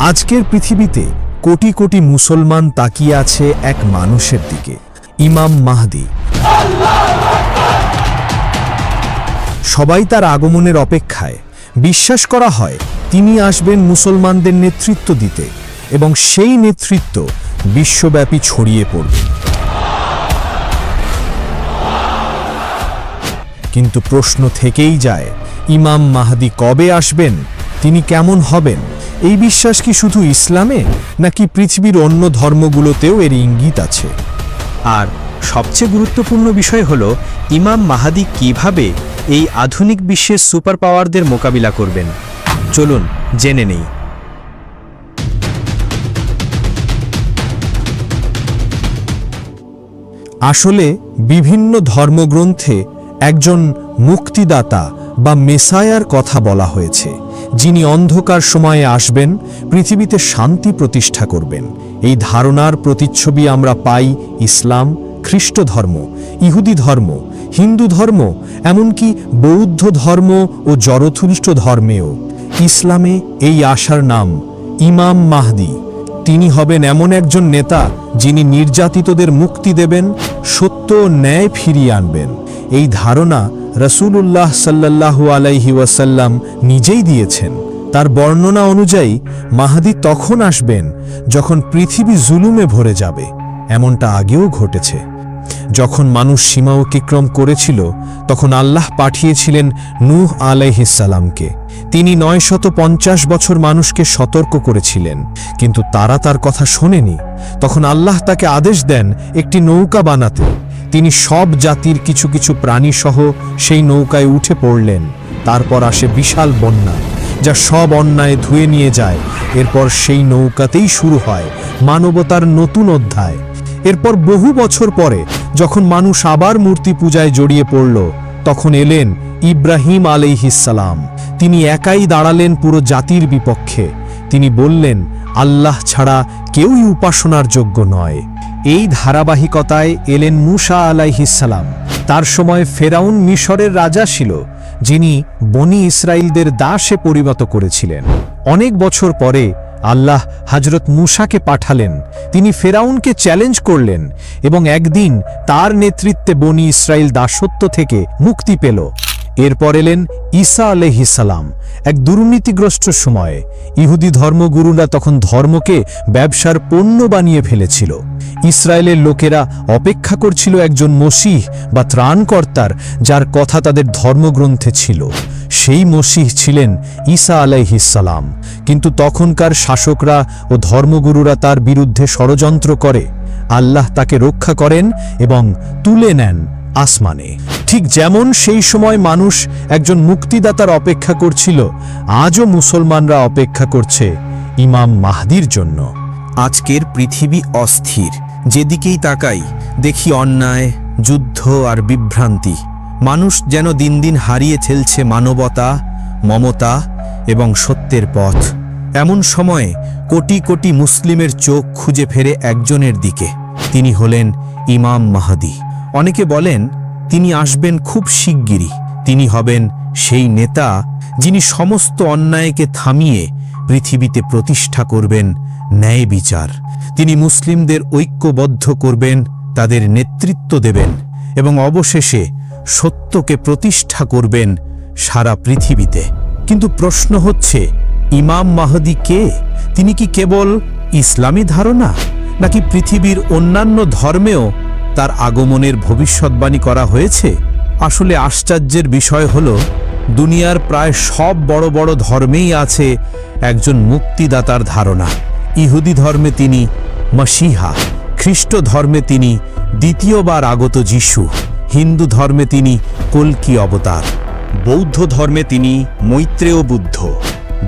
আজকের পৃথিবীতে কোটি কোটি মুসলমান তাকিয়ে আছে এক মানুষের দিকে। ইমাম মাহদি। সবাই তার আগমনের অপেক্ষায়। বিশ্বাস করা হয়, তিনি আসবেন মুসলমানদের নেতৃত্ব দিতে এবং সেই নেতৃত্ব বিশ্বব্যাপী ছড়িয়ে পড়বে। কিন্তু প্রশ্ন থেকেই যায়, ইমাম মাহাদি কবে আসবেন, তিনি কেমন হবেন এই বিশ্বাস কি শুধু ইসলামে, নাকি পৃথিবীর অন্য ধর্মগুলোতেও এর ইঙ্গিত আছে? আর সবচেয়ে গুরুত্বপূর্ণ বিষয় হল, ইমাম মাহাদি কীভাবে এই আধুনিক বিশ্বের সুপার পাওয়ারদের মোকাবিলা করবেন? চলুন জেনে নেই। আসলে বিভিন্ন ধর্মগ্রন্থে একজন মুক্তিদাতা বা মেসায়ার কথা বলা হয়েছে। যিনি অন্ধকার সময়ে আসবেন, পৃথিবীতে শান্তি প্রতিষ্ঠা করবেন। এই ধারণার প্রতিচ্ছবি আমরা পাই ইসলাম, খ্রিস্ট ধর্ম, ইহুদি ধর্ম, হিন্দু ধর্ম, এমনকি বৌদ্ধ ধর্ম ও জরথুষ্ট ধর্মেও। ইসলামে এই আশার নাম ইমাম মাহদি। তিনি হবেন এমন একজন নেতা যিনি নির্যাতিতদের মুক্তি দেবেন, সত্য ন্যায় ফিরিয়ে আনবেন। এই ধারণা রসুলুল্লাহ সাল্লাল্লাহু আলাইহি ওয়াসাল্লাম নিজেই দিয়েছেন। তার বর্ণনা অনুযায়ী, মাহাদি তখন আসবেন যখন পৃথিবী জুলুমে ভরে যাবে, এমনটা আগেও ঘটেছে। যখন মানুষ সীমা অতিক্রম করেছিল, তখন আল্লাহ পাঠিয়েছিলেন নূহ আলাইহিসালামকে তিনি নয়শত পঞ্চাশ বছর মানুষকে সতর্ক করেছিলেন, কিন্তু তারা তার কথা শোনেনি। তখন আল্লাহ তাকে আদেশ দেন একটি নৌকা বানাতে। তিনি সব জাতির কিছু কিছু প্রাণী সহ সেই নৌকায় উঠে পড়লেন। তারপর আসে বিশাল বন্যা, যা সব অন্যায় ধুয়ে নিয়ে যায়। এরপর সেই নৌকাতেই শুরু হয় মানবতার নতুন অধ্যায়। এরপর বহু বছর পরে, যখন মানুষ আবার মূর্তি পূজায় জড়িয়ে পড়ল, তখন এলেন ইব্রাহিম আলাইহিসালাম তিনি একাই দাঁড়ালেন পুরো জাতির বিপক্ষে। তিনি বললেন, আল্লাহ ছাড়া কেউই উপাসনার যোগ্য নয়। এই ধারাবাহিকতায় এলেন মুসা আলাইহিসালাম তার সময় ফেরাউন মিশরের রাজা ছিল, যিনি বনি ইসরায়েলদের দাসে পরিণত করেছিলেন। অনেক বছর পরে আল্লাহ হজরত মুসাকে পাঠালেন। তিনি ফেরাউনকে চ্যালেঞ্জ করলেন এবং একদিন তার নেতৃত্বে বনি ইসরায়েল দাসত্ব থেকে মুক্তি পেল। এরপর এলেন ঈসা আলহিসাল্লাম এক দুর্নীতিগ্রস্ত সময়ে। ইহুদি ধর্মগুরুরা তখন ধর্মকে ব্যবসার পণ্য বানিয়ে ফেলেছিল। ইসরায়েলের লোকেরা অপেক্ষা করছিল একজন মসিহ বা ত্রাণকর্তার, যার কথা তাদের ধর্মগ্রন্থে ছিল। সেই মসিহ ছিলেন ঈসা আলাইহিসালাম কিন্তু তখনকার শাসকরা ও ধর্মগুরুরা তার বিরুদ্ধে ষড়যন্ত্র করে। আল্লাহ তাকে রক্ষা করেন এবং তুলে নেন। আসমানে। ঠিক যেমন সেই সময় মানুষ একজন মুক্তিদাতার অপেক্ষা করছিল, আজও মুসলমানরা অপেক্ষা করছে ইমাম মাহদির জন্য। আজকের পৃথিবী অস্থির, যেদিকেই তাকাই দেখি অন্যায়, যুদ্ধ আর বিভ্রান্তি। মানুষ যেন দিন দিন হারিয়ে ফেলছে মানবতা, মমতা এবং সত্যের পথ। এমন সময়ে কোটি কোটি মুসলিমের চোখ খুঁজে ফেরে একজনের দিকে। তিনি হলেন ইমাম মাহাদি। অনেকে বলেন, তিনি আসবেন খুব শিগগিরই। তিনি হবেন সেই নেতা যিনি সমস্ত অন্যায়কে থামিয়ে পৃথিবীতে প্রতিষ্ঠা করবেন, ন্যায় বিচার। তিনি মুসলিমদের ঐক্যবদ্ধ করবেন, তাদের নেতৃত্ব দেবেন এবং অবশেষে সত্যকে প্রতিষ্ঠা করবেন সারা পৃথিবীতে। কিন্তু প্রশ্ন হচ্ছে, ইমাম মাহদি কে? তিনি কি কেবল ইসলামী ধারণা নাকি পৃথিবীর অন্যান্য ধর্মেও তার আগমনের ভবিষ্যৎবাণী করা হয়েছে? আসলে আশ্চর্যের বিষয় হল, দুনিয়ার প্রায় সব বড় বড় ধর্মেই আছে একজন মুক্তিদাতার ধারণা। ইহুদি ধর্মে তিনি মসিহা, খ্রিস্ট ধর্মে তিনি দ্বিতীয়বার আগত যিশু, হিন্দু ধর্মে তিনি কল্কি অবতার, বৌদ্ধ ধর্মে তিনি মৈত্রেয় বুদ্ধ।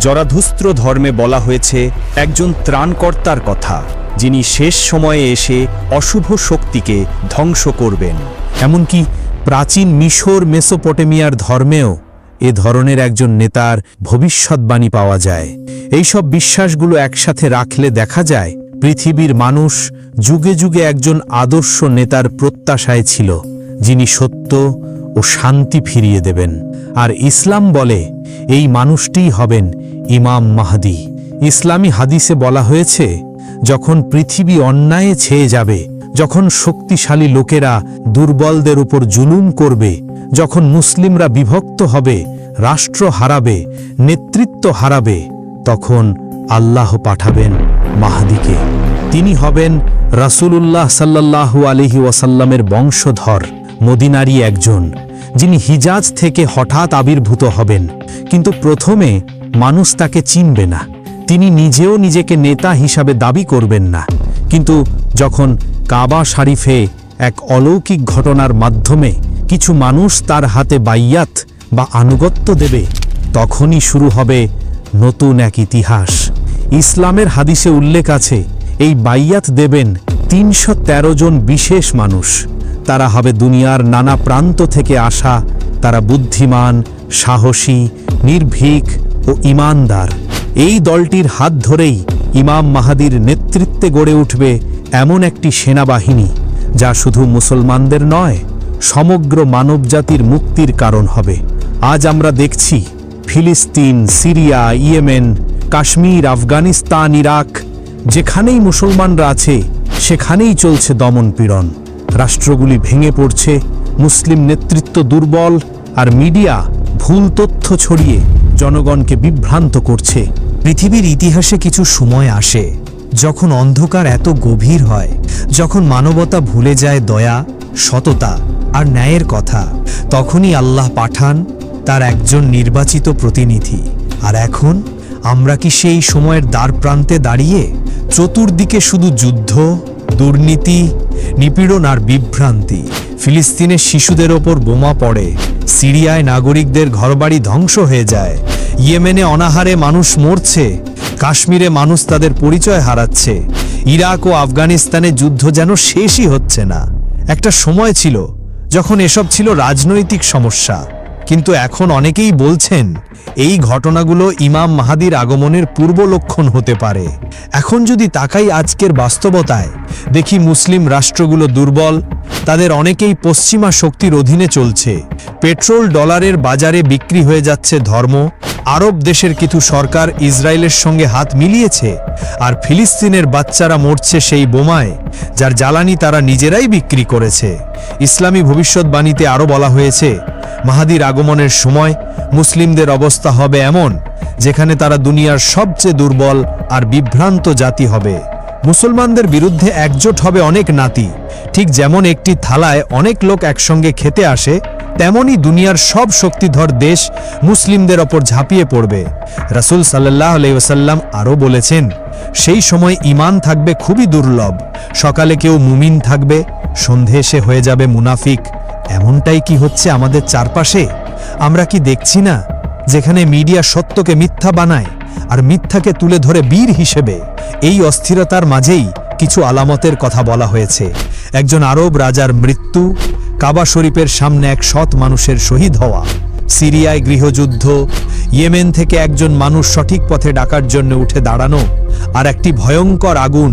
জরাধুস্ত্র ধর্মে বলা হয়েছে, একজন ত্রাণকর্তার কথা। যিনি শেষ সময়ে এসে অশুভ শক্তিকে ধ্বংস করবেন। এমনকি প্রাচীন মিশর মেসোপটেমিয়ার ধর্মেও এ ধরনের একজন নেতার ভবিষ্যৎবাণী পাওয়া যায়। এইসব বিশ্বাসগুলো একসাথে রাখলে দেখা যায়, পৃথিবীর মানুষ যুগে যুগে একজন আদর্শ নেতার প্রত্যাশায় ছিল, যিনি সত্য ও শান্তি ফিরিয়ে দেবেন। আর ইসলাম বলে, এই মানুষটিই হবেন ইমাম মাহদি। ইসলামী হাদিসে বলা হয়েছে যখন পৃথিবী অন্যায়ে ছেয়ে যাবে, যখন শক্তিশালী লোকেরা দুর্বলদের উপর জুলুম করবে, যখন মুসলিমরা বিভক্ত হবে, রাষ্ট্র হারাবে, নেতৃত্ব হারাবে, তখন আল্লাহ পাঠাবেন মাহাদিকে। তিনি হবেন রাসূলুল্লাহ সাল্লাল্লাহু আলহি ওয়াসাল্লামের বংশধর, মদিনারি একজন, যিনি হিজাজ থেকে হঠাৎ আবির্ভূত হবেন। কিন্তু প্রথমে মানুষ তাকে চিনবে না। তিনি নিজেও নিজেকে নেতা হিসাবে দাবি করবেন না। কিন্তু যখন কাবা শারিফে এক অলৌকিক ঘটনার মাধ্যমে কিছু মানুষ তার হাতে বাইয়াত বা আনুগত্য দেবে, তখনই শুরু হবে নতুন এক ইতিহাস। ইসলামের হাদিসে উল্লেখ আছে, এই বাইয়াত দেবেন তিনশো তেরো জন বিশেষ মানুষ। তারা হবে দুনিয়ার নানা প্রান্ত থেকে আসা তারা বুদ্ধিমান, সাহসী, নির্ভীক ও ইমানদার। এই দলটির হাত ধরেই ইমাম মাহাদির নেতৃত্বে গড়ে উঠবে এমন একটি সেনাবাহিনী, যা শুধু মুসলমানদের নয়, সমগ্র মানবজাতির মুক্তির কারণ হবে। আজ আমরা দেখছি ফিলিস্তিন, Syria, Yemen, Kashmir, Afghanistan, Iraq, যেখানেই মুসলমানরা আছে, সেখানেই চলছে দমনপীড়ন রাষ্ট্রগুলি ভেঙে পড়ছে, মুসলিম নেতৃত্ব দুর্বল, আর মিডিয়া ভুল তথ্য ছড়িয়ে জনগণকে বিভ্রান্ত করছে। পৃথিবীর ইতিহাসে কিছু সময় আসে, যখন অন্ধকার এত গভীর হয়, যখন মানবতা ভুলে যায় দয়া, সততা আর ন্যায়ের কথা, তখনই আল্লাহ পাঠান তার একজন নির্বাচিত প্রতিনিধি। আর এখন, আমরা কি সেই সময়ের দ্বার প্রান্তে দাঁড়িয়ে, চতুর্দিকে শুধু যুদ্ধ দুর্নীতি, নিপীড়ন আর বিভ্রান্তি। ফিলিস্তিনের শিশুদের ওপর বোমা পড়ে, সিরিয়ায় নাগরিকদের ঘরবাড়ি ধ্বংস হয়ে যায়। ইয়েমেনে অনাহারে মানুষ মরছে, কাশ্মীরে মানুষ তাদের পরিচয় হারাচ্ছে। ইরাক ও আফগানিস্তানে যুদ্ধ যেন শেষই হচ্ছে না। একটা সময় ছিল যখন এসব ছিল রাজনৈতিক সমস্যা। কিন্তু এখন অনেকেই বলছেন, এই ঘটনাগুলো ইমাম মাহাদির আগমনের পূর্ব লক্ষণ হতে পারে। এখন যদি তাকাই আজকের বাস্তবতায়, দেখি মুসলিম রাষ্ট্রগুলো দুর্বল, তাদের অনেকেই পশ্চিমা শক্তির অধীনে চলছে। পেট্রোল ডলারের বাজারে বিক্রি হয়ে যাচ্ছে ধর্ম আরব দেশের কিছু সরকার ইসরায়েলের সঙ্গে হাত মিলিয়েছে, আর ফিলিস্তিনের বাচ্চারা মরছে সেই বোমায়, যার জ্বালানি তারা নিজেরাই বিক্রি করেছে। ইসলামী ভবিষ্যৎবাণীতে আরও বলা হয়েছে, মাহাদির আগমনের সময় মুসলিমদের অবস্থা হবে এমন, যেখানে তারা দুনিয়ার সবচেয়ে দুর্বল আর বিভ্রান্ত জাতি হবে। মুসলমানদের বিরুদ্ধে একজোট হবে অনেক নাতি, ঠিক যেমন একটি থালায় অনেক লোক একসঙ্গে খেতে আসে তেমনই দুনিয়ার সব শক্তিধর দেশ মুসলিমদের ওপর ঝাঁপিয়ে পড়বে। রাসূল সাল্লাহ আলাইসাল্লাম আরও বলেছেন, সেই সময় ইমান থাকবে খুবই দুর্লভ। সকালে কেউ মুমিন থাকবে, সন্ধে এসে হয়ে যাবে মুনাফিক। এমনটাই কি হচ্ছে আমাদের চারপাশে? আমরা কি দেখছি না? যেখানে মিডিয়া সত্যকে মিথ্যা বানায় আর মিথ্যাকে তুলে ধরে বীর হিসেবে। এই অস্থিরতার মাঝেই কিছু আলামতের কথা বলা হয়েছে। একজন আরব রাজার মৃত্যু কাবা শরীফের সামনে এক সৎ মানুষের শহীদ হওয়া। সিরিয়ায় গৃহযুদ্ধ, ইয়েমেন থেকে একজন মানুষ সঠিক পথে ডাকার জন্য উঠে দাঁড়ানো আর একটি ভয়ঙ্কর আগুন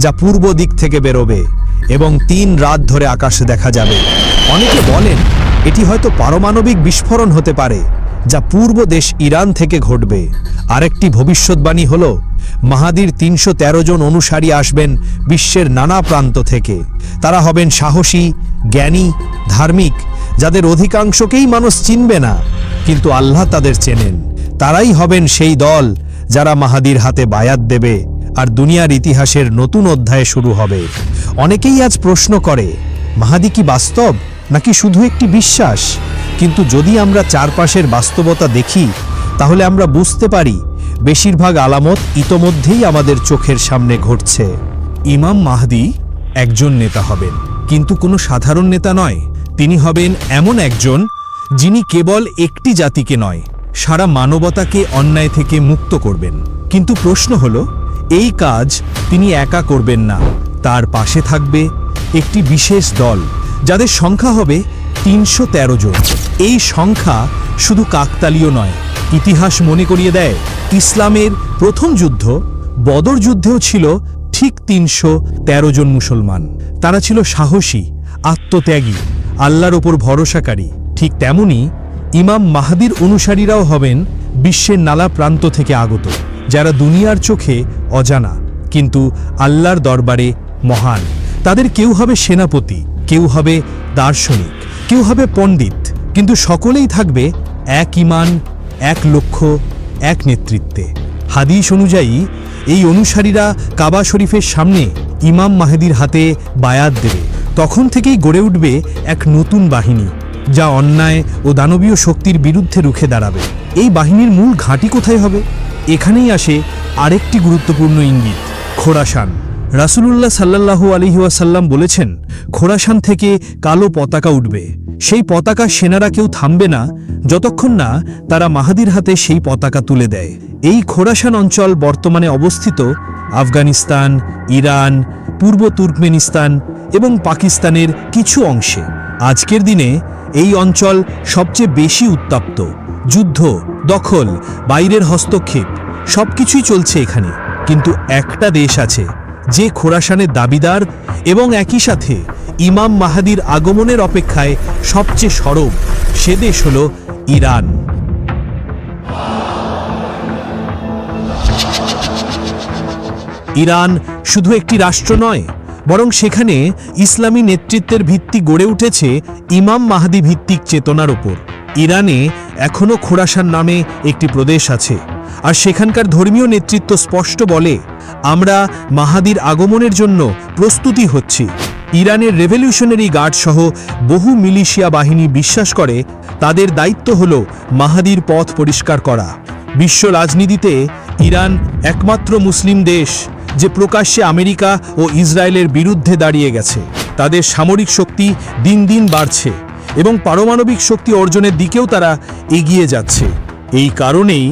যা পূর্ব দিক থেকে বেরোবে এবং তিন রাত ধরে আকাশে দেখা যাবে। অনেকে বলেন, এটি হয়তো পারমাণবিক বিস্ফোরণ হতে পারে, যা পূর্ব দেশ ইরান থেকে ঘটবে। আরেকটি ভবিষ্যৎবাণী হল, মাহাদির তিনশো তেরো জন অনুসারী আসবেন বিশ্বের নানা প্রান্ত থেকে। তারা হবেন সাহসী জ্ঞানী, ধার্মিক, যাদের অধিকাংশকেই মানুষ চিনবে না, কিন্তু আল্লাহ তাদের চেনেন। তারাই হবেন সেই দল যারা মাহাদির হাতে বায়াত দেবে আর দুনিয়ার ইতিহাসের নতুন অধ্যায় শুরু হবে। অনেকেই আজ প্রশ্ন করে, মাহাদি কি বাস্তব নাকি শুধু একটি বিশ্বাস? কিন্তু যদি আমরা চারপাশের বাস্তবতা দেখি, তাহলে আমরা বুঝতে পারি বেশিরভাগ আলামত ইতোমধ্যেই আমাদের চোখের সামনে ঘটছে। ইমাম মাহদি একজন নেতা হবেন। কিন্তু কোনো সাধারণ নেতা নয়। তিনি হবেন এমন একজন যিনি কেবল একটি জাতিকে নয়, সারা মানবতাকে অন্যায় থেকে মুক্ত করবেন। কিন্তু প্রশ্ন হল, এই কাজ তিনি একা করবেন না। তার পাশে থাকবে একটি বিশেষ দল, যাদের সংখ্যা হবে তিনশো তেরো জন। এই সংখ্যা শুধু কাকতালীয় নয়, ইতিহাস মনে করিয়ে দেয়, ইসলামের প্রথম যুদ্ধ বদর যুদ্ধেও ছিল ঠিক তিনশো তেরো জন মুসলমান। তারা ছিল সাহসী, আত্মত্যাগী, আল্লাহর ওপর ভরসাকারী। ঠিক তেমনি ইমাম মাহাদির অনুসারীরাও হবেন বিশ্বের নানা প্রান্ত থেকে আগত, যারা দুনিয়ার চোখে অজানা, কিন্তু আল্লাহর দরবারে মহান। তাদের কেউ হবে সেনাপতি, কেউ হবে দার্শনিক, কেউ হবে পণ্ডিত, কিন্তু সকলেই থাকবে এক ইমান, এক লক্ষ্য, এক নেতৃত্বে। হাদিস অনুযায়ী এই অনুসারীরা কাবা শরীফের সামনে ইমাম মাহেদির হাতে বায়াত দেবে। তখন থেকেই গড়ে উঠবে এক নতুন বাহিনী, যা অন্যায় ও দানবীয় শক্তির বিরুদ্ধে রুখে দাঁড়াবে। এই বাহিনীর মূল ঘাঁটি কোথায় হবে? এখানেই আসে আরেকটি গুরুত্বপূর্ণ ইঙ্গিত, খোরাসান। রাসূলুল্লাহ সাল্লাল্লাহু আলাইহি ওয়াসাল্লাম বলেছেন, খোরাসান থেকে কালো পতাকা উঠবে। সেই পতাকা সেনারা কেউ থামবে না, যতক্ষণ না তারা মাহাদির হাতে সেই পতাকা তুলে দেয়। এই খোরাসান অঞ্চল বর্তমানে অবস্থিত আফগানিস্তান, ইরান, পূর্ব তুর্কমেনিস্তান এবং পাকিস্তানের কিছু অংশে। আজকের দিনে এই অঞ্চল সবচেয়ে বেশি উত্তপ্ত। যুদ্ধ, দখল, বাইরের হস্তক্ষেপ, সবকিছুই চলছে এখানে। কিন্তু একটা দেশ আছে যে খোরাসানের দাবিদার এবং একই সাথে ইমাম মাহাদির আগমনের অপেক্ষায় সবচেয়ে সরব সে দেশ হল ইরান। ইরান শুধু একটি রাষ্ট্র নয়, বরং সেখানে ইসলামী নেতৃত্বের ভিত্তি গড়ে উঠেছে ইমাম মাহাদি ভিত্তিক চেতনার ওপর। ইরানে এখনও খোরাসান নামে একটি প্রদেশ আছে। আর সেখানকার ধর্মীয় নেতৃত্ব স্পষ্ট বলে, আমরা মাহাদির আগমনের জন্য প্রস্তুতি হচ্ছি। ইরানের রেভলিউশনারি গার্ড সহ বহু মিলিশিয়া বাহিনী বিশ্বাস করে, তাদের দায়িত্ব হল মাহাদির পথ পরিষ্কার করা। বিশ্ব রাজনীতিতে ইরান একমাত্র মুসলিম দেশ যে প্রকাশ্যে আমেরিকা ও ইসরায়েলের বিরুদ্ধে দাঁড়িয়ে গেছে। তাদের সামরিক শক্তি দিন দিন বাড়ছে এবং পারমাণবিক শক্তি অর্জনের দিকেও তারা এগিয়ে যাচ্ছে। এই কারণেই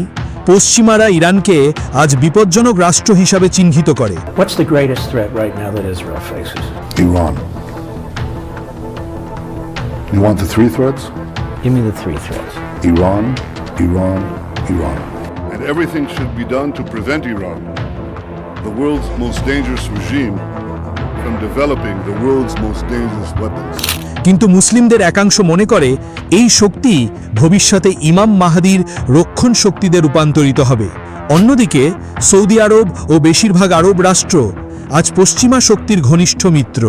পশ্চিমারা ইরানকে আজ বিপজ্জনক রাষ্ট্র হিসাবে চিহ্নিত করে. You want the three threats? Give me the three threats. Iran, Iran, Iran. And everything should be done to prevent Iran, the world's most dangerous regime, from developing the world's most dangerous weapons. কিন্তু মুসলিমদের একাংশ মনে করে, এই শক্তি ভবিষ্যতে ইমাম মাহাদির রক্ষণ শক্তিতে রূপান্তরিত হবে। অন্যদিকে, সৌদি আরব ও বেশিরভাগ আরব রাষ্ট্র আজ পশ্চিমা শক্তির ঘনিষ্ঠ মিত্র।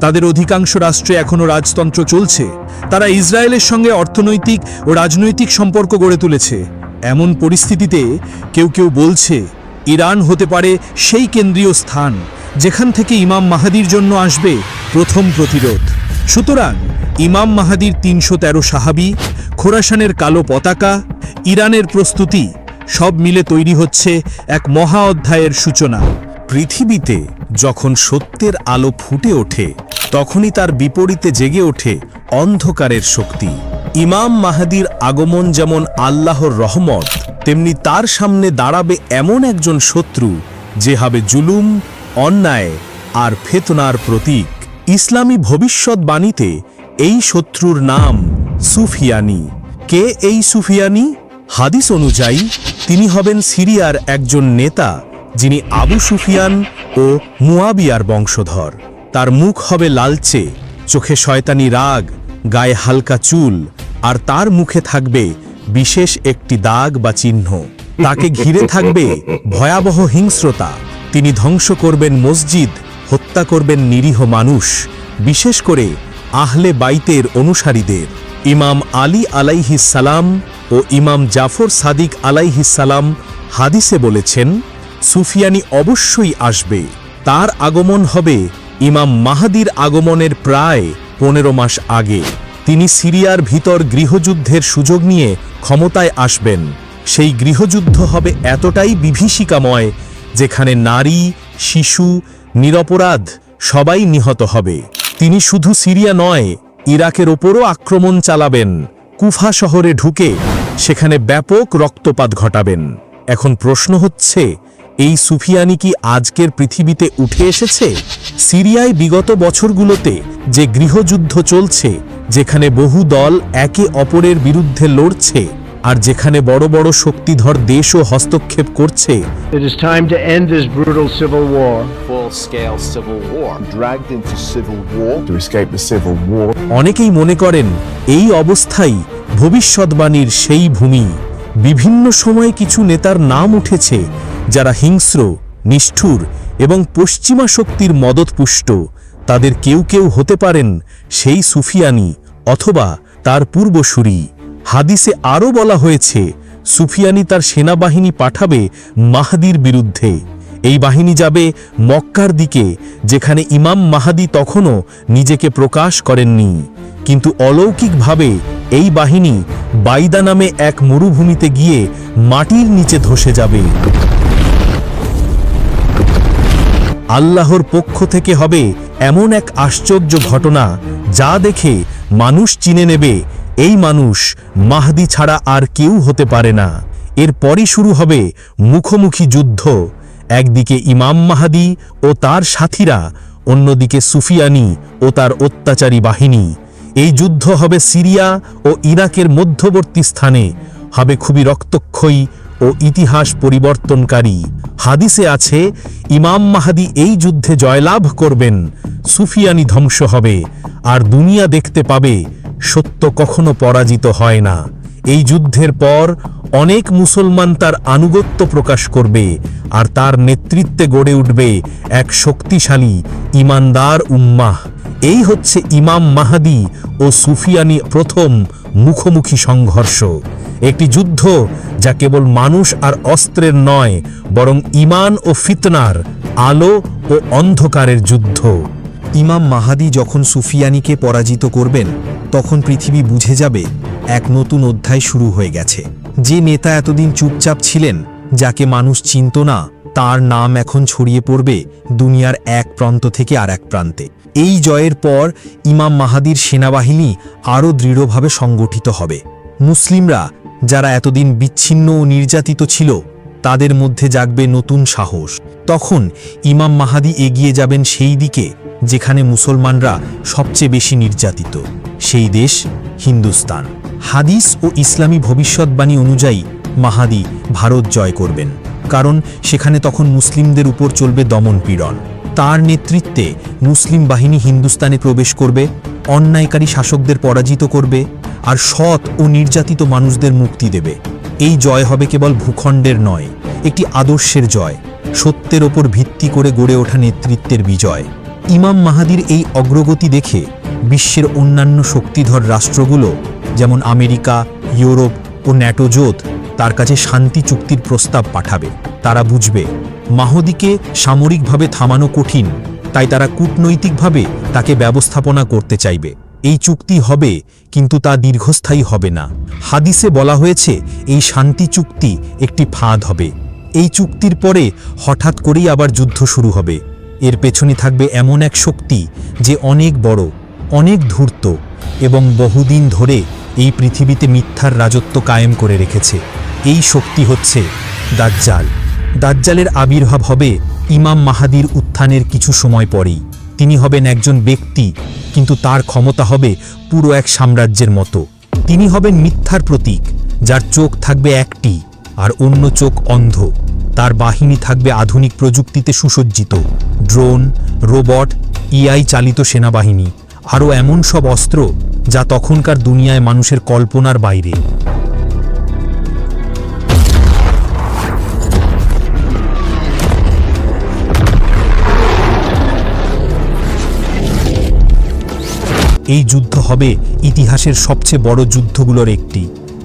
তাদের অধিকাংশ রাষ্ট্রে এখনও রাজতন্ত্র চলছে। তারা ইসরায়েলের সঙ্গে অর্থনৈতিক ও রাজনৈতিক সম্পর্ক গড়ে তুলেছে। এমন পরিস্থিতিতে কেউ কেউ বলছে, ইরান হতে পারে সেই কেন্দ্রীয় স্থান। যেখান থেকে ইমাম মাহাদির জন্য আসবে প্রথম প্রতিরোধ। সুতরাং ইমাম মাহাদির তিনশো তেরো সাহাবি, খোরাসানের কালো পতাকা, ইরানের প্রস্তুতি, সব মিলে তৈরি হচ্ছে এক মহা অধ্যায়ের সূচনা। পৃথিবীতে যখন সত্যের আলো ফুটে ওঠে, তখনই তার বিপরীতে জেগে ওঠে অন্ধকারের শক্তি। ইমাম মাহাদির আগমন যেমন আল্লাহর রহমত, তেমনি তার সামনে দাঁড়াবে এমন একজন শত্রু যে হবে জুলুম অন্যায় আর ফেতনার প্রতীক। ইসলামী ভবিষ্যৎবাণীতে এই শত্রুর নাম সুফিয়ানি। কে এই সুফিয়ানি? হাদিস অনুযায়ী, তিনি হবেন সিরিয়ার একজন নেতা, যিনি আবু সুফিয়ান ও মুয়াবিয়ার বংশধর। তার মুখ হবে লালচে, চোখে শয়তানি রাগ, গায়ে হালকা চুল, আর তার মুখে থাকবে বিশেষ একটি দাগ বা চিহ্ন। তাকে ঘিরে থাকবে ভয়াবহ হিংস্রতা। তিনি ধ্বংস করবেন মসজিদ, হত্যা করবেন নিরীহ মানুষ, বিশেষ করে আহলে বাইতের অনুসারীদের। ইমাম আলী সালাম ও ইমাম জাফর সাদিক সালাম হাদিসে বলেছেন, সুফিয়ানি অবশ্যই আসবে। তার আগমন হবে ইমাম মাহাদির আগমনের প্রায় পনেরো মাস আগে। তিনি সিরিয়ার ভিতর গৃহযুদ্ধের সুযোগ নিয়ে ক্ষমতায় আসবেন। সেই গৃহযুদ্ধ হবে এতটাই বিভীষিকাময় যেখানে নারী, শিশু, নিরপরাধ সবাই নিহত হবে। তিনি শুধু সিরিয়া নয়, ইরাকের ওপরও আক্রমণ চালাবেন। কুফা শহরে ঢুকে সেখানে ব্যাপক রক্তপাত ঘটাবেন। এখন প্রশ্ন হচ্ছে, এই সুফিয়ানি কি আজকের পৃথিবীতে উঠে এসেছে? সিরিয়ায় বিগত বছরগুলোতে যে গৃহযুদ্ধ চলছে, যেখানে বহু দল একে অপরের বিরুদ্ধে লড়ছে আর যেখানে বড় বড় শক্তিধর দেশও হস্তক্ষেপ করছে It is time to end this brutal civil war. full-scale civil war. Dragged into civil war to escape the civil war. অনেকেই মনে করেন এই অবস্থাই ভবিষ্যৎবাণীর সেই ভূমি বিভিন্ন সময়ে কিছু নেতার নাম উঠেছে যারা হিংস্র নিষ্ঠুর এবং পশ্চিমা শক্তির মদতপুষ্ট তাদের কেউ কেউ হতে পারেন সেই সুফিয়ানি অথবা তার পূর্বসূরি হাদিসে আরও বলা হয়েছে, সুফিয়ানি তার সেনাবাহিনী পাঠাবে মাহাদির বিরুদ্ধে। এই বাহিনী যাবে মক্কার দিকে, যেখানে ইমাম মাহাদি তখনও নিজেকে প্রকাশ করেননি। কিন্তু অলৌকিকভাবে এই বাহিনী বাইদা নামে এক মরুভূমিতে গিয়ে মাটির নিচে ধসে যাবে। আল্লাহর পক্ষ থেকে হবে এমন এক আশ্চর্য ঘটনা যা দেখে মানুষ চিনে নেবে এই মানুষ মাহদি ছাড়া আর কেউ হতে পারে না। এরপরই শুরু হবে মুখোমুখি যুদ্ধ। একদিকে ইমাম মাহাদি ও তার সাথীরা, অন্যদিকে সুফিয়ানি ও তার অত্যাচারী বাহিনী। এই যুদ্ধ হবে সিরিয়া ও ইরাকের মধ্যবর্তী স্থানে। হবে খুবই রক্তক্ষয়ী ও ইতিহাস পরিবর্তনকারী। হাদিসে আছে, ইমাম মাহাদি এই যুদ্ধে জয়লাভ করবেন, সুফিয়ানি ধ্বংস হবে, আর দুনিয়া দেখতে পাবে সত্য কখনো পরাজিত হয় না। এই যুদ্ধের পর অনেক মুসলমান তার আনুগত্য প্রকাশ করবে আর তার নেতৃত্বে গড়ে উঠবে এক শক্তিশালী, ইমানদার উম্মাহ। এই হচ্ছে ইমাম মাহাদি ও সুফিয়ানি প্রথম মুখোমুখি সংঘর্ষ। একটি যুদ্ধ যা কেবল মানুষ আর অস্ত্রের নয়, বরং ইমান ও ফিতনার, আলো ও অন্ধকারের যুদ্ধ। ইমাম মাহাদি যখন সুফিয়ানিকে পরাজিত করবেন, তখন পৃথিবী বুঝে যাবে এক নতুন অধ্যায় শুরু হয়ে গেছে। যে নেতা এতদিন চুপচাপ ছিলেন, যাকে মানুষ চিনত না, তার নাম এখন ছড়িয়ে পড়বে দুনিয়ার এক প্রান্ত থেকে আর এক প্রান্তে। এই জয়ের পর ইমাম মাহাদির সেনাবাহিনী আরও দৃঢ়ভাবে সংগঠিত হবে। মুসলিমরা, যারা এতদিন বিচ্ছিন্ন ও নির্যাতিত ছিল, তাদের মধ্যে জাগবে নতুন সাহস। তখন ইমাম মাহাদি এগিয়ে যাবেন সেই দিকে যেখানে মুসলমানরা সবচেয়ে বেশি নির্যাতিত। সেই দেশ হিন্দুস্তান। হাদিস ও ইসলামী ভবিষ্যৎবাণী অনুযায়ী মাহাদি ভারত জয় করবেন। কারণ সেখানে তখন মুসলিমদের উপর চলবে দমন পীড়ন। তার নেতৃত্বে মুসলিম বাহিনী হিন্দুস্তানে প্রবেশ করবে, অন্যায়কারী শাসকদের পরাজিত করবে আর সৎ ও নির্যাতিত মানুষদের মুক্তি দেবে। এই জয় হবে কেবল ভূখণ্ডের নয়, একটি আদর্শের জয়, সত্যের ওপর ভিত্তি করে গড়ে ওঠা নেতৃত্বের বিজয়। ইমাম মাহাদির এই অগ্রগতি দেখে বিশ্বের অন্যান্য শক্তিধর রাষ্ট্রগুলো, যেমন আমেরিকা, ইউরোপ ও ন্যাটো তার কাছে শান্তি চুক্তির প্রস্তাব পাঠাবে। তারা বুঝবে, মাহদিকে সামরিকভাবে থামানো কঠিন, তাই তারা কূটনৈতিকভাবে তাকে ব্যবস্থাপনা করতে চাইবে। এই চুক্তি হবে, কিন্তু তা দীর্ঘস্থায়ী হবে না। হাদিসে বলা হয়েছে, এই শান্তি চুক্তি একটি ফাঁদ হবে। এই চুক্তির পরে হঠাৎ করেই আবার যুদ্ধ শুরু হবে। এর পেছনে থাকবে এমন এক শক্তি যে অনেক বড়, অনেক ধূর্ত এবং বহুদিন ধরে এই পৃথিবীতে মিথ্যার রাজত্ব কায়েম করে রেখেছে। এই শক্তি হচ্ছে দাজ্জাল। দাজ্জালের আবির্ভাব হবে ইমাম মাহাদির উত্থানের কিছু সময় পরেই। তিনি হবেন একজন ব্যক্তি, কিন্তু তার ক্ষমতা হবে পুরো এক সাম্রাজ্যের মতো। তিনি হবেন মিথ্যার প্রতীক, যার চোখ থাকবে একটি আর অন্য চোখ অন্ধ। তার বাহিনী থাকবে আধুনিক প্রযুক্তিতে সুসজ্জিত। ড্রোন, রোবট ইআই চালিত সেনাবাহিনী, আরও এমন সব অস্ত্র যা তখনকার দুনিয়ায় মানুষের কল্পনার বাইরে। এই যুদ্ধ হবে ইতিহাসের সবচেয়ে বড় যুদ্ধগুলোর একটি।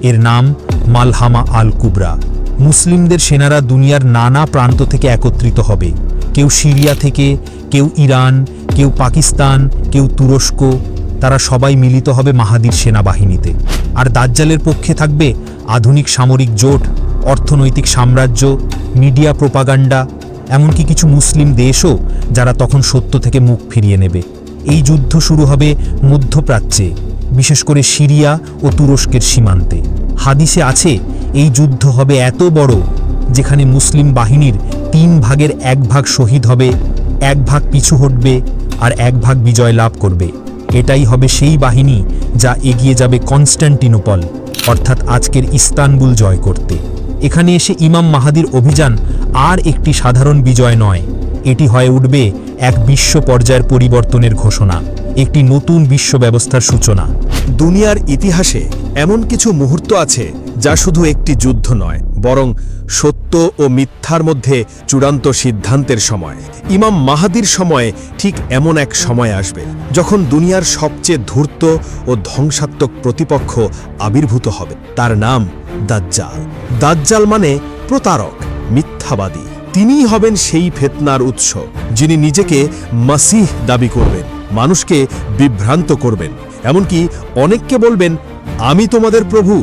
এর নাম মালহামা আল কুবরা মুসলিমদের সেনারা দুনিয়ার নানা প্রান্ত থেকে একত্রিত হবে। কেউ সিরিয়া থেকে, কেউ ইরান, কেউ পাকিস্তান, কেউ তুরস্ক। তারা সবাই মিলিত হবে মাহাদির সেনাবাহিনীতে। আর দাজ্জালের পক্ষে থাকবে আধুনিক সামরিক জোট, অর্থনৈতিক সাম্রাজ্য, মিডিয়া প্রোপাগান্ডা, এমনকি কিছু মুসলিম দেশও যারা তখন সত্য থেকে মুখ ফিরিয়ে নেবে। এই যুদ্ধ শুরু হবে মধ্যপ্রাচ্যে, বিশেষ করে সিরিয়া ও তুরস্কের সীমান্তে। হাদিসে আছে এই যুদ্ধ হবে এত বড় যেখানে মুসলিম বাহিনীর তিন ভাগের এক ভাগ শহীদ হবে, এক ভাগ পিছু হটবে আর এক ভাগ বিজয় লাভ করবে। এটাই হবে সেই বাহিনী যা এগিয়ে যাবে কনস্ট্যান্টিনোপল অর্থাৎ আজকের ইস্তানবুল জয় করতে। এখানে এসে ইমাম মাহাদির অভিযান আর একটি সাধারণ বিজয় নয়, এটি হয়ে উঠবে এক বিশ্ব পর্যায়ের পরিবর্তনের ঘোষণা, একটি নতুন বিশ্ব ব্যবস্থার সূচনা। দুনিয়ার ইতিহাসে এমন কিছু মুহূর্ত আছে যা শুধু একটি যুদ্ধ নয়, বরং সত্য ও মিথ্যার মধ্যে চূড়ান্ত সিদ্ধান্তের সময়। ইমাম মাহাদির সময়ে ঠিক এমন এক সময় আসবে, যখন দুনিয়ার সবচেয়ে ধূর্ত ও ধ্বংসাত্মক প্রতিপক্ষ আবির্ভূত হবে। তার নাম দাজ্জাল। দাজ্জাল মানে প্রতারক, মিথ্যাবাদী। তিনিই হবেন সেই ফেতনার উৎস, যিনি নিজেকে মাসিহ দাবি করবেন, মানুষকে বিভ্রান্ত করবেন। এমনকি অনেককে বলবেন, আমি তোমাদের প্রভু।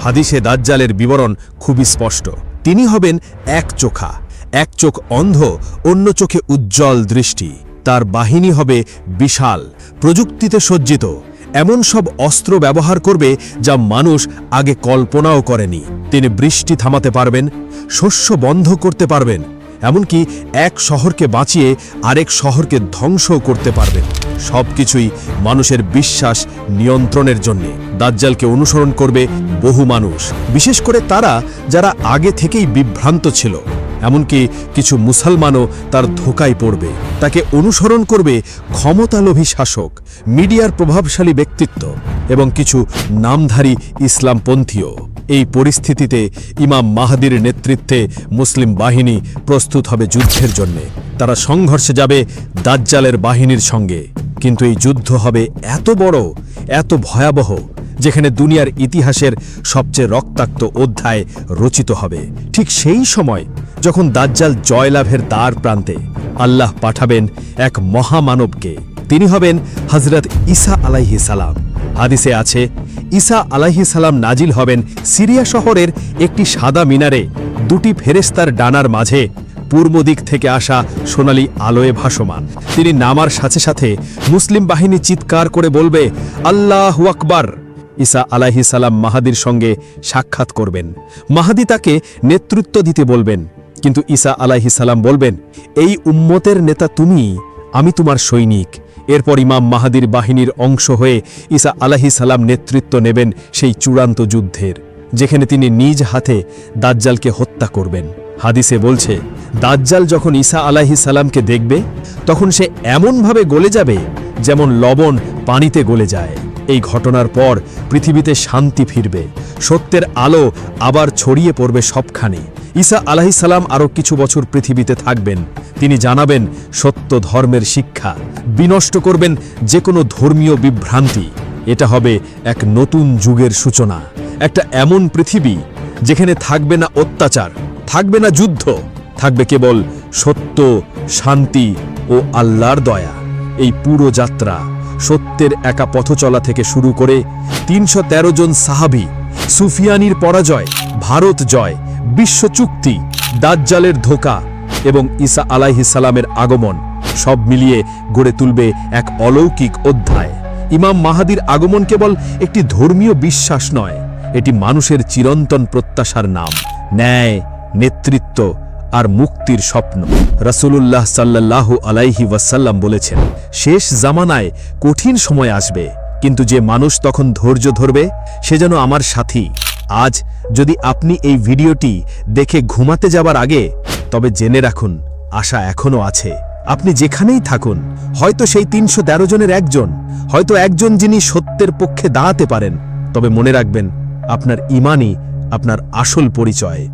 হাদিসে দাজ্জালের বিবরণ খুবই স্পষ্ট। তিনি হবেন এক চোখা, এক চোখ অন্ধ, অন্য চোখে উজ্জ্বল দৃষ্টি। তার বাহিনী হবে বিশাল, প্রযুক্তিতে সজ্জিত। এমন সব অস্ত্র ব্যবহার করবে যা মানুষ আগে কল্পনাও করেনি। তিনি বৃষ্টি থামাতে পারবেন, শস্য বন্ধ করতে পারবেন, এমনকি এক শহরকে বাঁচিয়ে আরেক শহরকে ধ্বংসও করতে পারবেন। সবকিছুই মানুষের বিশ্বাস নিয়ন্ত্রণের জন্যে। দাজ্জালকে অনুসরণ করবে বহু মানুষ। বিশেষ করে তারা যারা আগে থেকেই বিভ্রান্ত ছিল। এমনকি কিছু মুসলমানও তার ধোকায় পড়বে। তাকে অনুসরণ করবে ক্ষমতালোভী শাসক, মিডিয়ার প্রভাবশালী ব্যক্তিত্ব এবং কিছু নামধারী ইসলামপন্থীও। এই পরিস্থিতিতে ইমাম মাহাদির নেতৃত্বে মুসলিম বাহিনী প্রস্তুত হবে যুদ্ধের জন্যে। তারা সংঘর্ষে যাবে দাজ্জালের বাহিনীর সঙ্গে। কিন্তু এই যুদ্ধ হবে এত বড়, এত ভয়াবহ, যেখানে দুনিয়ার ইতিহাসের সবচেয়ে রক্তাক্ত অধ্যায় রচিত হবে। ঠিক সেই সময় যখন দাজ্জাল জয়লাভের দ্বার প্রান্তে আল্লাহ পাঠাবেন এক মহামানবকে, তিনি হবেন হজরত ঈসা আলাইহি সালাম। হাদিসে আছে ঈসা সালাম নাজিল হবেন সিরিয়া শহরের একটি সাদা মিনারে, দুটি ফেরেস্তার ডানার মাঝে। পূর্ব দিক থেকে আসা সোনালি আলোয় ভাসমান। তিনি নামার সাথে সাথে মুসলিম বাহিনী চিৎকার করে বলবে, আল্লাহ আকবার! ঈসা আলাহি সালাম মাহাদির সঙ্গে সাক্ষাৎ করবেন। মাহাদি তাকে নেতৃত্ব দিতে বলবেন। কিন্তু ঈসা আলাহি সালাম বলবেন, এই উম্মতের নেতা তুমি আমি তোমার সৈনিক। এরপর ইমাম মাহাদির বাহিনীর অংশ হয়ে ঈসা আলাহি সালাম নেতৃত্ব নেবেন সেই চূড়ান্ত যুদ্ধের, যেখানে তিনি নিজ হাতে দাজ্জালকে হত্যা করবেন। হাদিসে বলছে, দাজ্জাল যখন ঈসা আলাহি সালামকে দেখবে, তখন সে এমনভাবে গলে যাবে যেমন লবণ পানিতে গলে যায়। এই ঘটনার পর পৃথিবীতে শান্তি ফিরবে, সত্যের আলো আবার ছড়িয়ে পড়বে সবখানে। ঈসা সালাম আরও কিছু বছর পৃথিবীতে থাকবেন। তিনি জানাবেন, সত্য ধর্মের শিক্ষা, বিনষ্ট করবেন যে কোনো ধর্মীয় বিভ্রান্তি। এটা হবে এক নতুন যুগের সূচনা। একটা এমন পৃথিবী যেখানে থাকবে না অত্যাচার, থাকবে না যুদ্ধ, থাকবে কেবল সত্য, শান্তি ও আল্লাহর দয়া। এই পুরো যাত্রা সত্যের একা পথ চলা থেকে শুরু করে তিনশো তেরো জন সাহাবি, সুফিয়ানির পরাজয়, ভারত জয় বিশ্ব চুক্তি, দাজ্জালের ধোকা এবং ঈসা আলাইহিসালামের আগমন সব মিলিয়ে গড়ে তুলবে এক অলৌকিক অধ্যায়। ইমাম মাহাদির আগমন কেবল একটি ধর্মীয় বিশ্বাস নয়, এটি মানুষের চিরন্তন প্রত্যাশার নাম, ন্যায়, নেতৃত্ব আর মুক্তির স্বপ্ন। রাসূলুল্লাহ সাল্লাল্লাহু আলাইহি ওয়াসাল্লাম বলেছেন, শেষ জামানায় কঠিন সময় আসবে, কিন্তু যে মানুষ তখন ধৈর্য ধরবে, সে যেন আমার সাথী। আজ যদি আপনি এই ভিডিওটি দেখে ঘুমাতে যাবার আগে, তবে জেনে রাখুন, আশা এখনও আছে। আপনি যেখানেই থাকুন, হয়তো সেই তিনশো তেরো জনের একজন, হয়তো একজন যিনি সত্যের পক্ষে দাঁড়াতে পারেন, তবে মনে রাখবেন, আপনার ইমানই আপনার আসল পরিচয়।